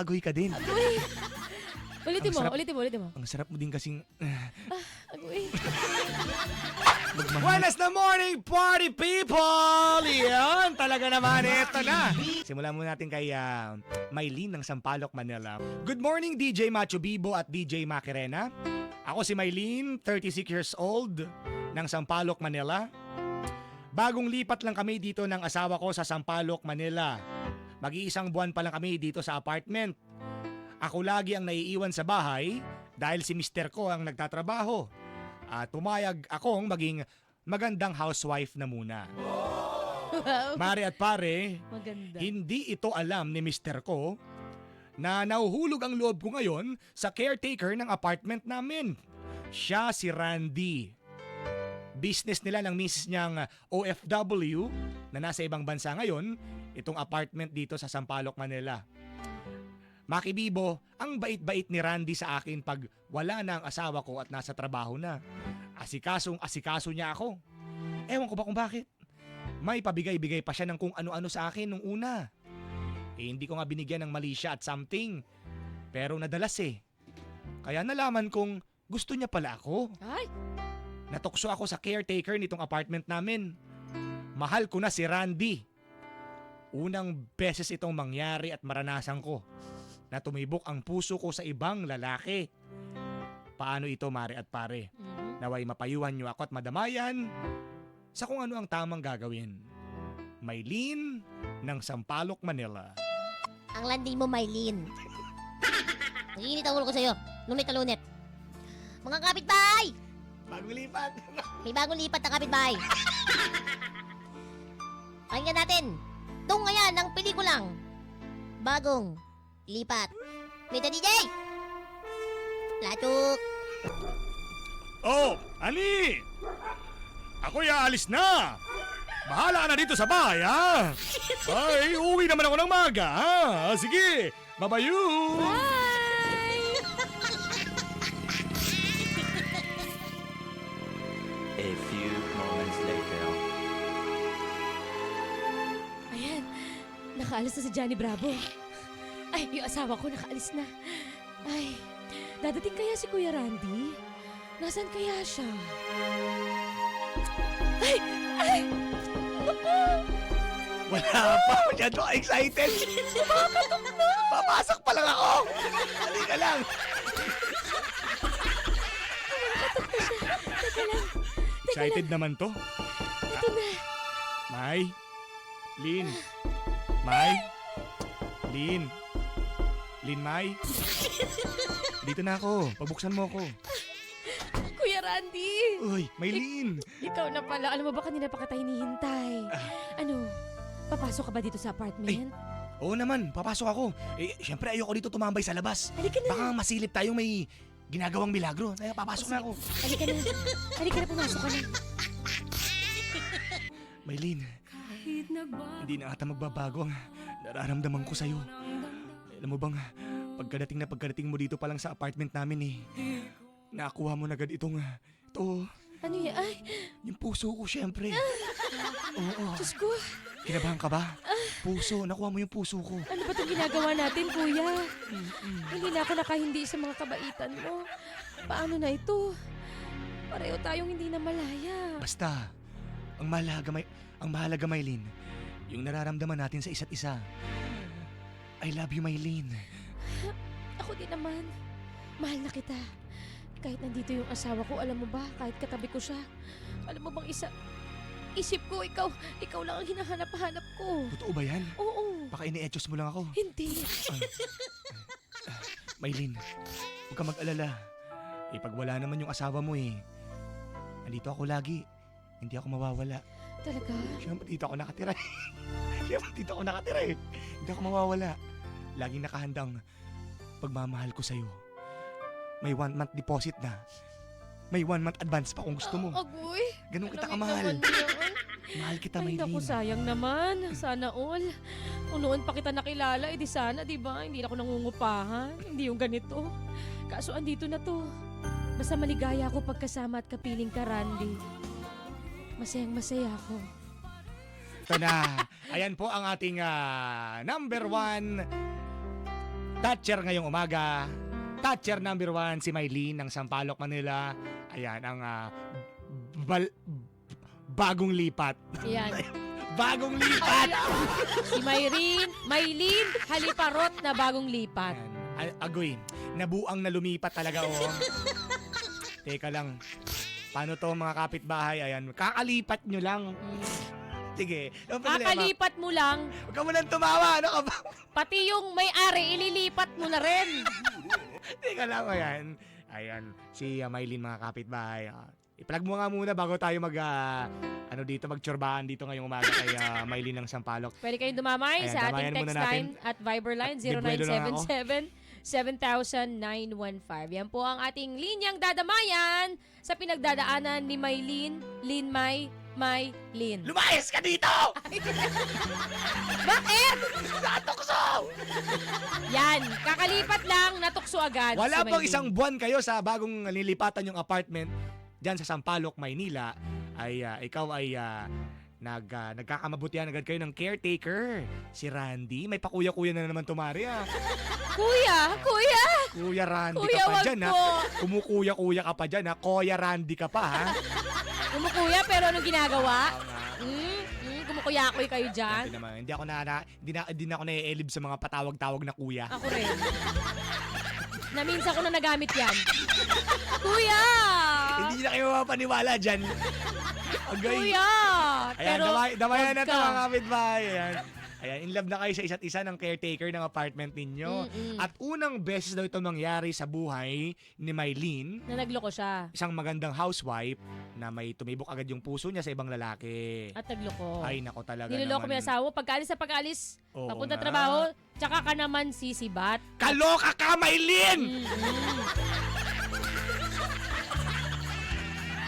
nagpapaagoy ka din. Agoy. Ulitin Ang mo, sarap. ulitin mo, ulitin mo. Ang sarap mo din kasing Agoy. magmahal. Buenas na morning, party people! Yan, talaga naman, eto na. Simulan muna natin kay ah, Maylene ng Sampaloc, Manila. Good morning, DJ Macho Bibo at DJ Macarena. Ako si Maylene, 36 years old, ng Sampaloc, Manila. Bagong lipat lang kami dito ng asawa ko sa Sampaloc, Manila. Mag-iisang buwan pa lang kami dito sa apartment. Ako lagi ang naiiwan sa bahay dahil si mister ko ang nagtatrabaho. At pumayag akong maging magandang housewife na muna. Wow. Mare at pare, Maganda. hindi ito alam ni mister ko na nahuhulog ang loob ko ngayon sa caretaker ng apartment namin. Siya si Randy. Business nila ng misis niyang OFW na nasa ibang bansa ngayon, itong apartment dito sa Sampaloc, Manila. Makibibo, ang bait-bait ni Randy sa akin pag wala na ang asawa ko at nasa trabaho na. Asikasong asikaso niya ako. Ewan ko ba kung bakit. May pabigay-bigay pa siya ng kung ano-ano sa akin nung una. Eh, hindi ko nga binigyan ng mali siya at something. Pero nadalas eh. Kaya nalaman kong gusto niya pala ako. Ay, Natukso ako sa caretaker nitong apartment namin. Mahal ko na si Randy. Unang beses itong mangyari at maranasan ko na tumibok ang puso ko sa ibang lalaki. Paano ito, mare at pare? Mhm. Naway mapayuhan niyo ako at madamayan sa kung ano ang tamang gagawin. Maylin ng Sampaloc, Manila. Ang landi mo, Mylene. Naginit ang ulo ko sa'yo. Lunit na lunit. Mga kapitbahay! Bagong lipat! May bagong lipat na kapitbahay. Pakinggan natin. Tung ngayon ng pelikulang. Bagong lipat. Mita DJ! Latuk! Oh, Ani! Ako'y aalis na! Bahala ka na dito sa bahay, ha? Ay, uwi naman ako ng maga, ha? Sige, babayu! Bye! Nakaalis na si Johnny Bravo. Ay, yung asawa ko nakaalis na. Ay, dadating kaya si Kuya Randy? Nasaan kaya siya? Ay! Ay! Naku! Wala pa, masyado ka excited. Papasok pa lang ako. Halika lang. Teka lang. Teka Excited lang. naman to. Ito na. May, Lin, May, Lin, Lin, May. Dito na ako. Pagbuksan mo ako. Kuya Randy! Uy, Maylin. Ikaw na pala. Alam mo ba kanina pa kita hinihintay? Ano? Papasok ka ba dito sa apartment? Oo naman, papasok ako. Eh, syempre ayoko dito tumambay sa labas. Halika na. Baka masilip tayong may ginagawang milagro. Kaya papasok na ako. Halika na. Halika na, pumasok ka na. Maylin, hindi na ata magbabago ang nararamdaman ko sa'yo. Alam mo bang, pagkadating na pagkadating mo dito pa lang sa apartment namin eh, nakuha mo na agad itong, ito, Ano yan? Ay, yung puso ko syempre. Oo, Diyos ko. kinabahan ka ba? Puso, nakuha mo yung puso ko. Ano ba itong ginagawa natin, kuya? Hindi na ako nakahindi sa mga kabaitan mo. Paano na ito? Pareho tayong hindi na malaya. Basta, ang mahalaga, may, ang mahalaga, Maylin, yung nararamdaman natin sa isa't isa. I love you, Maylin. Ako din naman. Mahal na kita. Kahit nandito yung asawa ko, alam mo ba, kahit katabi ko siya, alam mo bang isa, isip ko, ikaw, ikaw lang ang hinahanap-hanap ko. Totoo ba yan? Oo, Baka ini-etchos mo lang ako. hindi. Maylin, huwag ka mag-alala. Eh, pag wala naman yung asawa mo eh. Nandito ako lagi. Hindi ako mawawala. Talaga? Siyempre, dito ako nakatira eh. Siyempre, dito ako nakatira eh. Hindi ako mawawala. Laging nakahandang pagmamahal ko sa'yo. May one month deposit na. May one month advance pa kung gusto mo. Agoy. Ganun kita kamahal. Mahal kita, Ay, naku, Maylin. sayang naman. Sana all. Kung noon pa kita nakilala, edi sana, di ba? Hindi na ako nangungupahan. Hindi yung ganito. Kaso andito na to. Basta maligaya ako pagkasama at kapiling ka, Randy. Masayang masaya ako. Ito na. Ayan po ang ating ah, number one Thatcher ngayong umaga. Thatcher number one, si Maylene ng Sampaloc, Manila. Ayan, ang ah, bal- bagong lipat. Yan. Bagong lipat! si Mayreen, Maylin, Haliparot na bagong lipat. Ayan. A- Agoy, nabuang na lumipat talaga oh. Teka lang. Paano to mga kapitbahay? Ayan, kakalipat nyo lang. Sige. Yung Kakalipat mo lang, Huwag ka mo lang tumawa, ano ka ba? pati yung may-ari, ililipat mo na rin. Teka lang, ayan. Ayan, si uh, Mylene mga kapitbahay. Uh, i-plug mo nga muna bago tayo mag, ah, ano dito, magtsurbahan dito ngayong umaga kay ah, Mylene ng Sampalok. Pwede kayong dumamay Ayan, sa ating text natin. line at Viber line 0977 7,915. Yan po ang ating linyang dadamayan sa pinagdadaanan ni Maylin, Lin May, May, Lin. Lumayas ka dito! Bakit? Natukso! Yan, kakalipat lang, natukso agad. Wala pang isang buwan kayo sa bagong nilipatan yung apartment dyan sa Sampaloc, Maynila, ay ah, ikaw ay ah, nag, ah, nagkakamabutihan agad kayo ng caretaker. Si Randy. May pakuya-kuya na naman tumari ah. Kuya, kuya, Kuya Randy kuya, ka pa dyan ha. po. Kumukuya-kuya ka pa dyan ha. Koya Randy ka pa ha. Kumukuya, pero anong ginagawa? Tama. Hmm, hmm, kumukuya-kuy kayo dyan. Hindi naman. Hindi ako na, na hindi na, hindi na ako naielib sa mga patawag-tawag na kuya. Ako rin. na minsan ko na nagamit yan. Kuya! Hindi na kayo mapaniwala dyan. Agay. Kuya! Ayan, Pero, damay, damayan na to mga kapitbahay. Ayan. Ayan, in love na kayo sa isa't isa ng caretaker ng apartment ninyo. Mm-mm. At unang beses daw ito mangyari sa buhay ni Mylene, na nagloko siya. isang magandang housewife na may tumibok agad yung puso niya sa ibang lalaki. At nagloko. Ay, nako talaga Niloloko mo naman. yung asawa. mo. Pagkaalis sa pagkaalis, Oo papunta nga. trabaho, tsaka ka naman sisibat. Kaloka ka, Mylene! Mm-mm.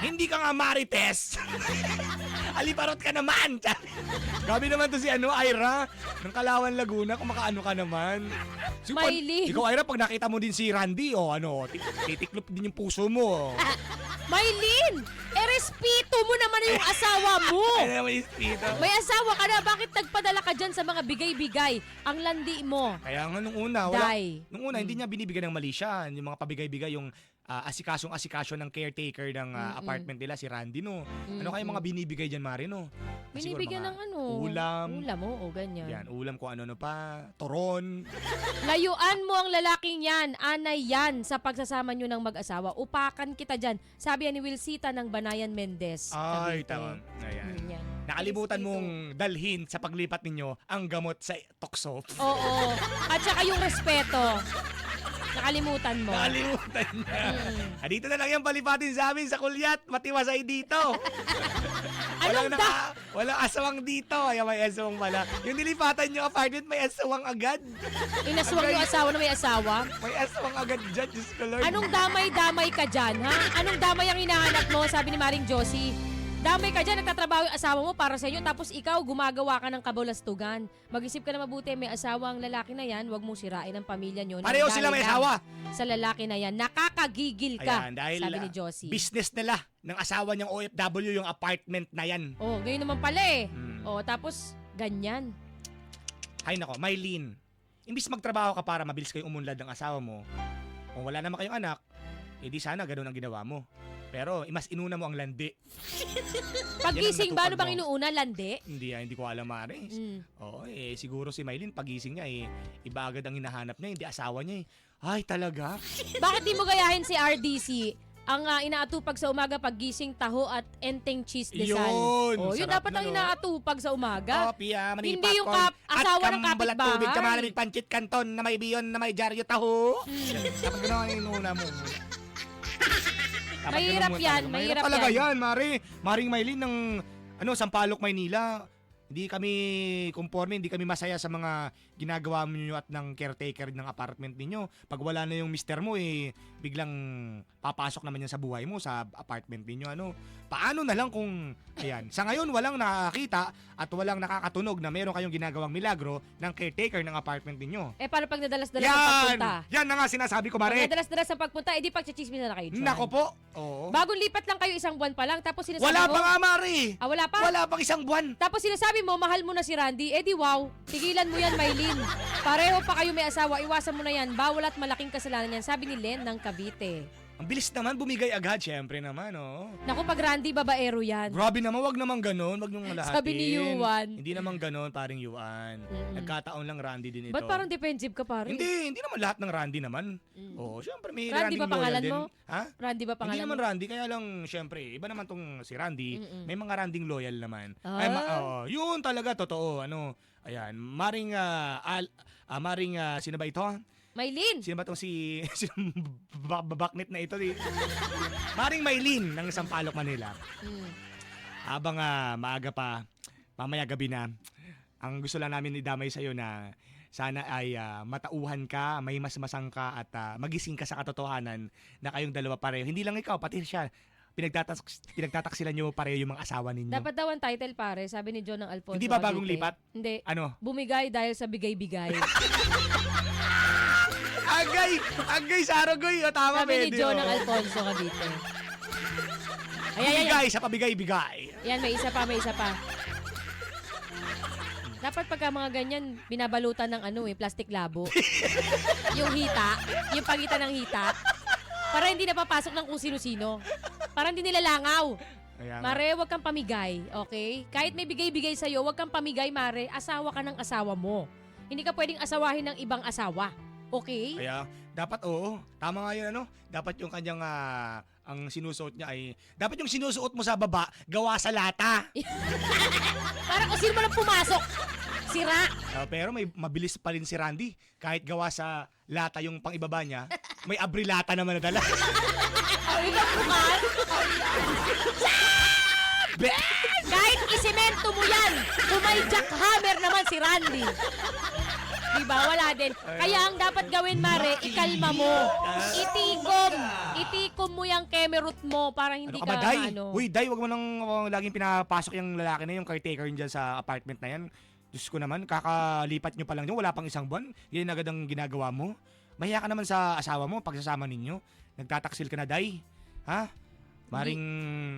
Hindi ka nga Marites! Aliparot ka naman! Gabi naman to si ano, Ira, ng Kalawan Laguna, kung makaano ka naman. So, pag- Mylene. Ikaw, Ira, pag nakita mo din si Randy, o ano, tit- titiklop din yung puso mo. Maylin! Erespeto mo naman yung asawa mo! Ano naman yung spito? May asawa ka na, bakit nagpadala ka dyan sa mga bigay-bigay? Ang landi mo. Kaya nga nung una, wala, nung una, hindi niya binibigyan ng mali siya. Yung mga pabigay-bigay, yung ah, asikasong-asikasyo ng caretaker ng Mm-mm. apartment nila, si Randy, no? Ano kaya mga binibigay dyan, Mari, no? Siguro Binibigyan mga ng ano? Ulam. Ulam mo, o ganyan. Yan, ulam ko ano-ano pa, toron. Layuan mo ang lalaking yan, anay yan sa pagsasama nyo ng mag-asawa. Upakan kita dyan. Sabi yan ni Wilsita ng Banayan Mendez. Ay, Cavite. tama. Ayan. Mm, yan. Nakalimutan mong dalhin sa paglipat ninyo ang gamot sa tokso. Oo. At saka yung respeto. Nakalimutan mo. Nakalimutan niya. Mm. Dito na lang yung palipatin sa amin sa kulyat. Matiwasay dito. walang, Anong naka, walang asawang dito. Ay, may asawang pala. Yung nilipatan nyo apartment, may asawang agad. Inaswang yung asawa na may asawa. May asawang agad dyan. Diyos ko Lord. Anong damay-damay ka dyan, ha? Anong damay ang hinahanap mo? Sabi ni Maring Josie. Damay ka dyan, nagtatrabaho yung asawa mo para sa inyo, tapos ikaw gumagawa ka ng kabulastugan. Mag-isip ka na mabuti, may asawa ang lalaki na yan, huwag mong sirain ang pamilya nyo. Pareho sila may asawa. Sa lalaki na yan, nakakagigil ka, Ayan, dahil sabi ni ah, Josie. business nila ng asawa niyang OFW yung apartment na yan. oh, ganyan naman pala eh. Hmm. Oh, tapos, ganyan. Ay nako, Mylene. Imbis magtrabaho ka para mabilis kayong umunlad ng asawa mo, kung wala naman kayong anak, edi sana ganun ang ginawa mo. Pero mas inuna mo ang landi. Paggising ba, ano bang inuuna? Landi? Hindi ah, hindi ko alam Mare. Mm. Oo, eh siguro si Mylene pagising niya eh iba agad ang hinahanap niya, hindi asawa niya eh. Ay, talaga? Bakit di mo gayahin si RDC? Ang ah, inaatupag sa umaga paggising taho at enteng cheese desal. Yun, Oh, yun sarap dapat ang nun, oh. inaatupag sa umaga. Oh, piya, mani Hindi yung popcorn, kap- asawa at ng kambalat kapitbahay. tubig, kamalamig pancit kanton na may biyon na may dyaryo taho. Mm. Yan, Dapat gano'n ang inuna mo. Dapat Mahirap ganun yan, talaga. mahirap talaga yan. yan, Mari. Maring Maylin ng ano, Sampaloc, Maynila. Hindi kami conforme, hindi kami masaya sa mga ginagawa niyo at ng caretaker ng apartment ninyo. Pag wala na yung mister mo, eh, biglang papasok naman yan sa buhay mo, sa apartment ninyo. Ano, paano na lang kung, ayan, sa ngayon walang nakakita at walang nakakatunog na meron kayong ginagawang milagro ng caretaker ng apartment ninyo. Eh, paano pag nadalas-dalas ang Yan! pagpunta? Yan na nga sinasabi ko, Pag Mare. nadalas-dalas ang pagpunta, edi pagchichismis na kayo dyan. Nako po. Oo. Bagong lipat lang kayo isang buwan pa lang, tapos sinasabi Wala mo, pa nga, Mare. Ah, wala pa? Wala pang isang buwan. Tapos sinasabi sabi mo, mahal mo na si Randy, eh di wow, tigilan mo yan, Maylin. Pareho pa kayo may asawa, iwasan mo na yan. Bawal at malaking kasalanan yan, sabi ni Len ng Cavite. Ang bilis naman, bumigay agad, syempre naman, oh. Naku, pag Randy, babaero yan. Grabe naman, wag naman ganon, wag nung lahatin. Sabi ni Yuan. Hindi naman ganon, paring Yuan. Mm-mm. Nagkataon lang Randy din ito. Ba't parang defensive ka, pare? Hindi, hindi naman lahat ng Randy naman. Mm. Oo, syempre may Randy Randy, ba pangalan din. mo? Ha? Randy ba pangalan hindi naman mo? Randy, kaya lang, syempre, iba naman tong si Randy. Mm-mm. May mga Randing loyal naman. Ah. Ay, ma- oo, yun talaga, totoo. Ano, ayan, maring, ah, al, ah, maring, ah, sino ba ito? Maylin! Sino ba tong si, sino ba- babaknit na ito? Di- maring Maylin ng Sampaloc, Manila. Mm. Habang ah, maaga pa, mamaya gabi na, ang gusto lang namin idamay sa'yo na sana ay ah, matauhan ka, may masmasang ka at ah, magising ka sa katotohanan na kayong dalawa pareho. Hindi lang ikaw, pati siya. Pinagtatas pinagtataksilan niyo pareho yung mga asawa ninyo. Dapat daw ang title, pare, sabi ni John ng Alfonso. Hindi ba bagong Cavite. lipat? Hindi. Ano? Bumigay dahil sa bigay-bigay. Agay! Agay sa Aragoy! O, tama, sabi ni pwede, John oh. ng Alfonso Cavite. Ayan, ayan, Bigay sa pabigay-bigay. Yan, may isa pa, may isa pa. Dapat pagka mga ganyan, binabalutan ng ano eh, plastic labo. yung hita, yung pagitan ng hita. Para hindi napapasok ng kung sino-sino. Para hindi nila langaw. Kaya nga. Mare, wag kang pamigay, okay? Kahit may bigay-bigay sa'yo, wag kang pamigay, Mare. Asawa ka ng asawa mo. Hindi ka pwedeng asawahin ng ibang asawa. Okay? Kaya, dapat oo. Tama nga yun, ano? Dapat yung kanyang, ah, ang sinusuot niya ay, dapat yung sinusuot mo sa baba, gawa sa lata. Para kung sino man ang pumasok. Sira. Ah, pero may mabilis pa rin si Randy. Kahit gawa sa lata yung pang-ibaba niya, may abrilata naman na dala. Ikaw bukan. Kahit isemento mo yan, may jackhammer naman si Randy. Diba? Wala din. Kaya ang dapat gawin, Mare, ikalma mo. Itikom. Itikom mo yung kemerut mo para hindi ano ka ka, ba, Day? ano. Uy, Day, wag mo nang uh, laging pinapasok yung lalaki na yung caretaker dyan sa apartment na yan. Diyos ko naman, kakalipat nyo pa lang yun, wala pang isang buwan. Yan agad ang ginagawa mo. Mahiya ka naman sa asawa mo, pagsasama ninyo. Nagtataksil ka na, Day. Ha? Maring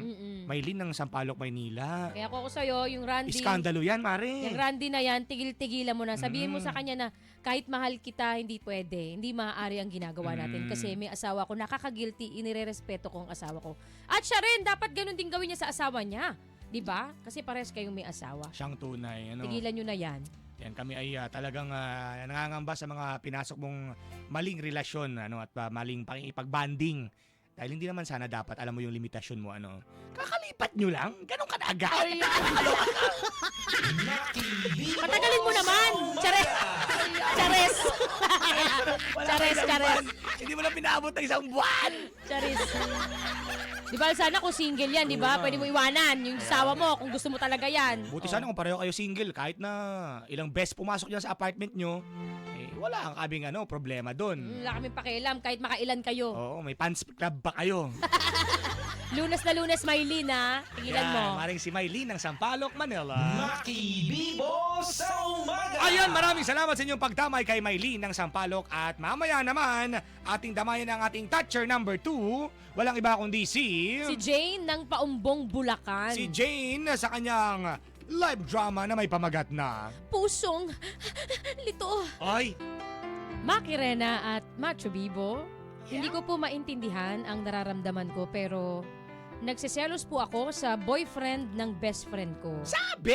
Mm-mm. Maylin ng Sampaloc, Maynila. Kaya ako sa'yo, yung Randy, Iskandalo yan, Mare. yung Randy na yan, tigil-tigilan mo na. Sabihin mo Mm. sa kanya na kahit mahal kita, hindi pwede. Hindi maaari ang ginagawa natin. Mm. Kasi may asawa ko, nakaka-guilty, inirerespeto ko ang asawa ko. At siya rin, dapat ganun din gawin niya sa asawa niya. 'Di ba? Kasi pares kayong may asawa. Siyang tunay. Ano? Tigilan nyo na yan. Yan, kami ay ah, talagang ah, nangangamba sa mga pinasok mong maling relasyon ano, at ah, maling pakikipag-banding. Dahil hindi naman sana dapat, alam mo yung limitasyon mo, ano. Kakalipat nyo lang? Ganon ka na agad? Patagalin mo naman! Chares! Chares! chares, chares. Hindi mo na pinabot ng isang buwan! Charis. Di ba sana kung single yan, di ba? Pwede mo iwanan yung sawa mo kung gusto mo talaga yan. Buti sana kung pareho kayo single, kahit na ilang best pumasok dyan sa apartment nyo, wala kang kaming ano, problema doon. Mm, Wala kami pakialam kahit makailan kayo. Oo, may fans club ba kayo? Lunes na lunes, Maylin ha. Tigilan mo. Yan, maring si Maylin ng Sampaloc, Manila. Makibibo sa umaga! Ayan, maraming salamat sa inyong pagdamay kay Maylin ng Sampaloc at mamaya naman, ating damayan ang ating toucher number 2. Walang iba kundi si... Si Jane ng Paumbong Bulacan. si Jane sa kanyang live drama na may pamagat na... Pusong Lito. Ay, Maki Rena at Macho Bibo. Hindi ko po maintindihan ang nararamdaman ko pero nagsiselos po ako sa boyfriend ng best friend ko. sabi!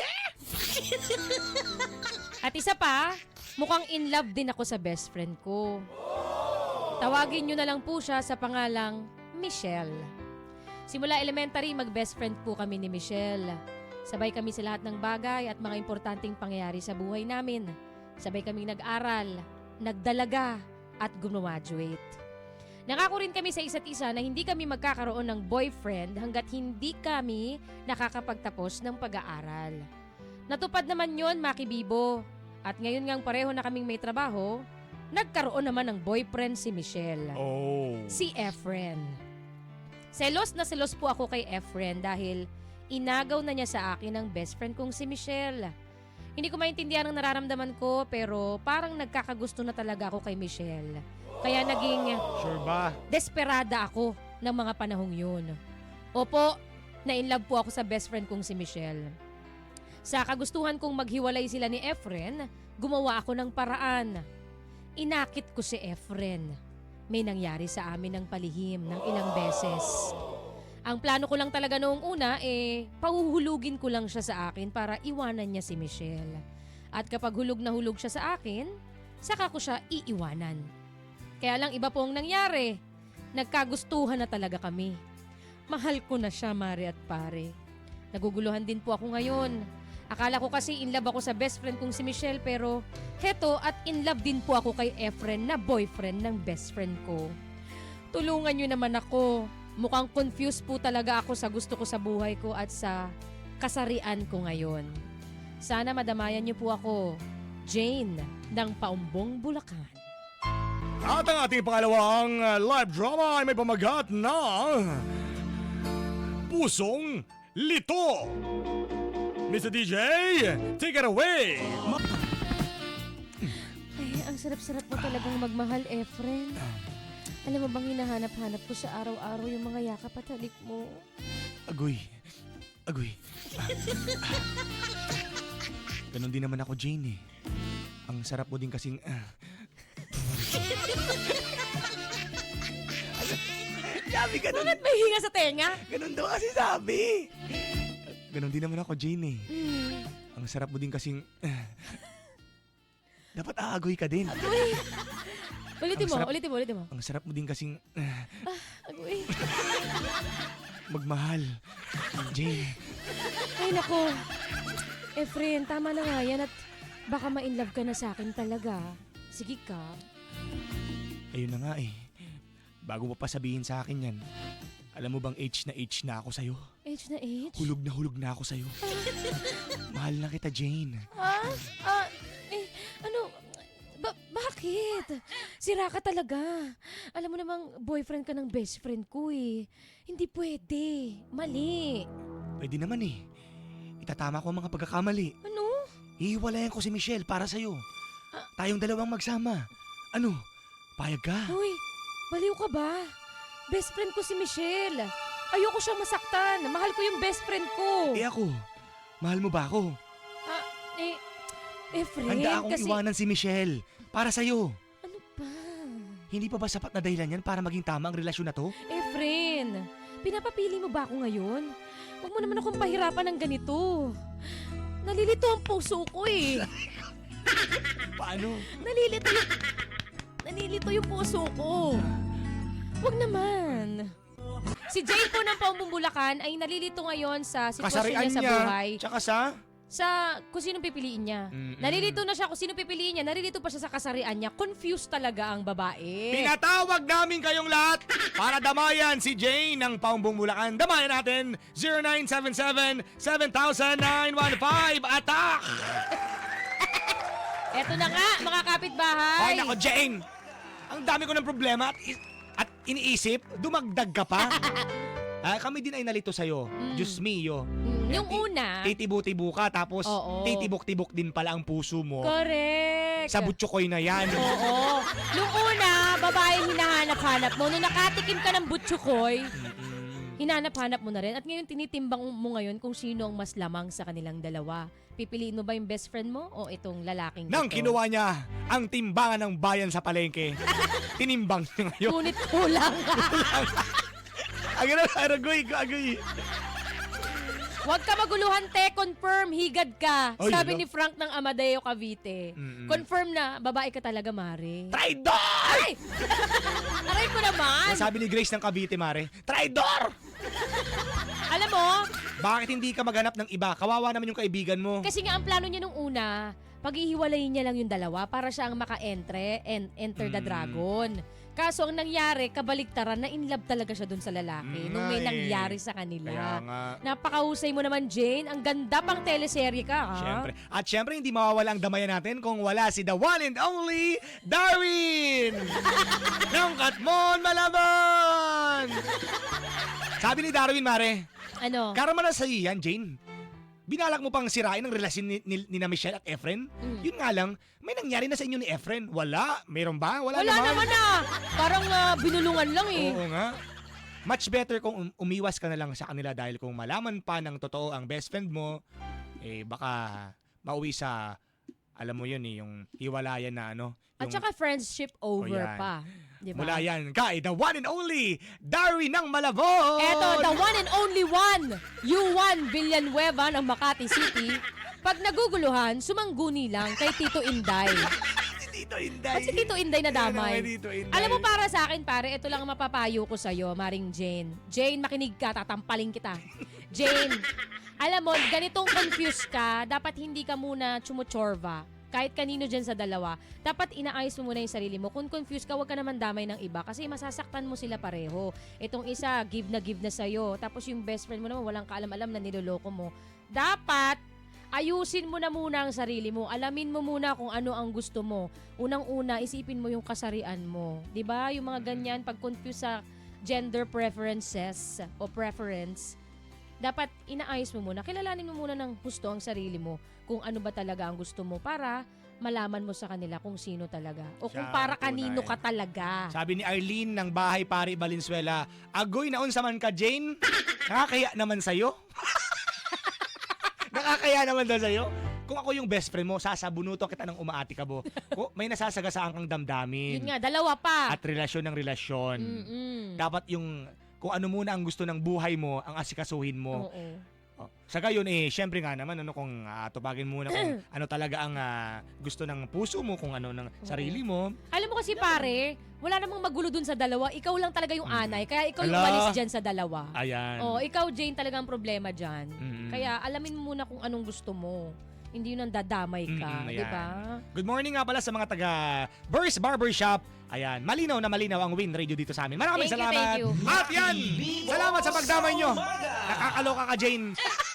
At isa pa, mukhang in love din ako sa best friend ko. Tawagin nyo na lang po siya sa pangalang Michelle. Simula elementary, mag-best friend po kami ni Michelle. Sabay kami sa lahat ng bagay at mga importanteng pangyayari sa buhay namin. Sabay kaming nag-aral, nagdalaga, at gumraduate. Nangako rin kami sa isa't isa na hindi kami magkakaroon ng boyfriend hanggat hindi kami nakakapagtapos ng pag-aaral. Natupad naman yon, Maki Bibo. At ngayon ngang pareho na kaming may trabaho, nagkaroon naman ng boyfriend si Michelle. Oh. Si Efren. Selos na selos po ako kay Efren dahil inagaw na niya sa akin ang best friend kong si Michelle. Hindi ko maintindihan ang nararamdaman ko pero parang nagkakagusto na talaga ako kay Michelle. Kaya naging Sure ba? desperada ako ng mga panahong yun. Opo, na in love po ako sa best friend kong si Michelle. Sa kagustuhan kong maghiwalay sila ni Efren, gumawa ako ng paraan. Inakit ko si Efren. May nangyari sa amin ng palihim ng ilang beses. Ang plano ko lang talaga noong una eh, pahuhulugin ko lang siya sa akin para iwanan niya si Michelle. At kapag hulog na hulog siya sa akin, saka ko siya iiwanan. Kaya lang iba po ang nangyari. Nagkagustuhan na talaga kami. Mahal ko na siya, Mare at Pare. Naguguluhan din po ako ngayon. Akala ko kasi in love ako sa best friend kong si Michelle pero heto at in love din po ako kay Efren na boyfriend ng best friend ko. Tulungan niyo naman ako. Mukhang confused po talaga ako sa gusto ko sa buhay ko at sa kasarian ko ngayon. Sana madamayan niyo po ako. Jane ng Paumbong Bulacan. At ang ating pangalawang uh, live drama ay may pamagat na Pusong Lito. Mr. DJ, take it away. Ay, ang sarap-sarap mo talagang magmahal, Efren. Alam mo bang hinahanap-hanap ko sa araw-araw yung mga yakap at halik mo? Agoy. Agoy. Ganon din naman ako, Jane eh. Ang sarap mo din kasing... ah. sabi ganon, Bakit may hinga sa tenga? ganon daw kasi sabi. Ganon din naman ako, Jane eh. Hmm. Ang sarap mo din kasing... ah. dapat aagoy ka din. Agoy! Ulitin Ang mo, sarap- ulitin mo, ulitin mo. Ang sarap mo din kasing ah, Agoy. magmahal. Jane, Ay, nako. Efren, tama na nga yan at baka ma-inlove ka na sa akin talaga. Sige ka. ayun na nga eh. Bago mo pa sabihin sa akin yan, alam mo bang age na age na ako sa'yo? Age na age? Hulog na hulog na ako sa'yo. Mahal na kita, Jane. Ah, ah, eh, ano, bakit? Sira ka talaga. Alam mo namang boyfriend ka ng best friend ko eh. Hindi pwede. Mali. Pwede naman eh. Itatama ko ang mga pagkakamali. Ano? Hihiwalayan ko si Michelle para sa'yo. Tayong dalawang magsama. Ano? Payag ka? Hoy, baliw ka ba? Best friend ko si Michelle. Ayoko siyang masaktan. Mahal ko yung best friend ko. Eh ako, mahal mo ba ako? Ah, eh, eh, friend, Handa akong kasi... iwanan si Michelle. Para sa'yo. Ano ba? Hindi pa ba sapat na dahilan yan para maging tama ang relasyon na to? Eh, friend, pinapapili mo ba ako ngayon? Huwag mo naman akong pahirapan ng ganito. Nalilito ang puso ko eh. Paano? Nalilito yung... Nalilito yung puso ko. Huwag naman. Si Jane po ng Paumbong ay nalilito ngayon sa sitwasyon Kasarian niya sa niya. buhay. Tsaka sa... Sa kung sino pipiliin niya. Mm-mm. Nalilito na siya kung sino pipiliin niya. Nalilito pa siya sa kasarian niya. Confused talaga ang babae. Pinatawag namin kayong lahat para damayan si Jane ng Paumbong Bulacan. Damayan natin 0977-7915 Attack! Eto na nga, mga kapitbahay. Ay, nako Jane! Ang dami ko ng problema at, at iniisip, dumagdag ka pa. Ah, kami din ay nalito sa'yo. Diyos mio. Mm, Yung una, Titibo-tibo ka tapos Oo. titibok-tibok din pala ang puso mo. correct. Sa butchokoy na yan. Oo. Nung una, babae hinahanap-hanap mo. Nung nakatikim ka ng butsukoy, hinanap-hanap mo na rin. At ngayon, tinitimbang mo ngayon kung sino ang mas lamang sa kanilang dalawa. Pipiliin mo ba yung best friend mo o itong lalaking Nang ito? kinuha niya ang timbangan ng bayan sa palengke, tinimbang niya ngayon. Ngunit kulang. Agad na, aragoy, agoy. Huwag ka maguluhan, te. Confirm, higad ka. Ay, Sabi hala. ni Frank ng Amadeo Cavite. Mm-mm. Confirm na, babae ka talaga, Mare. Traidor! Ay! Aray ko naman! Sabi ni Grace ng Cavite, Mare, Traidor! Alam mo, Bakit hindi ka maghanap ng iba? Kawawa naman yung kaibigan mo. Kasi nga ang plano niya nung una, paghihiwalayin niya lang yung dalawa para siya ang maka-entre and enter the Mm. dragon. Kaso ang nangyari, kabaliktaran na in love talaga siya dun sa lalaki Mm, nung may nga eh. nangyari sa kanila. Kaya nga. Napakahusay mo naman, Jane. Ang ganda pang teleserye ka, ha? Siyempre. At siyempre, hindi mawawala ang damayan natin kung wala si the one and only Darwin! ng Katmon Malaban! Sabi ni Darwin, Mare, Ano? karma na sa iyo yan, Jane. Binalak mo pang sirain ang relasyon ni, ni, ni na Michelle at Efren? Mm. Yun nga lang, may nangyari na sa inyo ni Efren. Wala. Meron ba? Wala, Wala naman ah. Parang ah, binulungan lang eh. Oo nga. Much better kung um- umiwas ka na lang sa kanila dahil kung malaman pa ng totoo ang best friend mo, eh baka mauwi sa alam mo yun eh, yung hiwalayan na ano. At Yung, saka friendship over yan. pa. Di ba? mula yan kay the one and only Darwin ng Malabon! Eto, the one and only one, U1 Villanueva ng Makati City. Pag naguguluhan, sumangguni lang kay Tito Inday. Tito Inday. At si Tito Inday na damay. Tito Inday. Alam mo para sa akin pare, ito lang ang mapapayo ko sa'yo, Maring Jane. Jane, makinig ka, tatampaling kita. Jane, alam mo, ganitong confused ka, dapat hindi ka muna chumuchorva. Kahit kanino dyan sa dalawa, dapat inaayos mo muna yung sarili mo. Kung confused ka, huwag ka naman damay ng iba kasi masasaktan mo sila pareho. Itong isa, give na give na sa'yo. Tapos yung best friend mo naman, walang kaalam-alam na niloloko mo. Dapat, ayusin mo na muna ang sarili mo. Alamin mo muna kung ano ang gusto mo. Unang-una, isipin mo yung kasarian mo. 'Di ba Yung mga ganyan, pag confused sa gender preferences o preference, dapat inaayos mo muna. Kilalanin mo muna ng husto ang sarili mo kung ano ba talaga ang gusto mo para malaman mo sa kanila kung sino talaga. O kung Siya para ang kanino ka talaga. Sabi ni Arlene ng Bahay Pari Valenzuela, Agoy naon sa man ka, Jane? Nakakaya naman sa'yo? Nakakaya naman daw sa'yo? Kung ako yung best friend mo, sasabunuto kita ng umaati ka bo. Ko, may nasasagasaan kang damdamin. Yun nga, dalawa pa. At relasyon ng relasyon. Mm-mm. Dapat yung kung ano muna ang gusto ng buhay mo, ang asikasuhin mo. Oo. Oh. Sa gayon eh, syempre nga naman ano kung uh, tubagin muna kung ano talaga ang ah, gusto ng puso mo, kung ano ng sarili mo. Alam mo kasi pare, wala namang magulo dun sa dalawa. Ikaw lang talaga yung anay. Kaya ikaw yung Ala. umalis dyan sa dalawa. Ayan. Oh, ikaw Jane talaga ang problema dyan. Mm-mm. Kaya alamin mo muna kung anong gusto mo. Hindi yun ang dadamay ka, Mm-mm, di ayan. ba? Good morning nga pala sa mga taga Burst Barbershop. Ayan, malinaw na malinaw ang Win Radio dito sa amin. Maraming Thank you, salamat. thank you. At yan, salamat sa pagdamay nyo. Nakakaloka ka, Jane.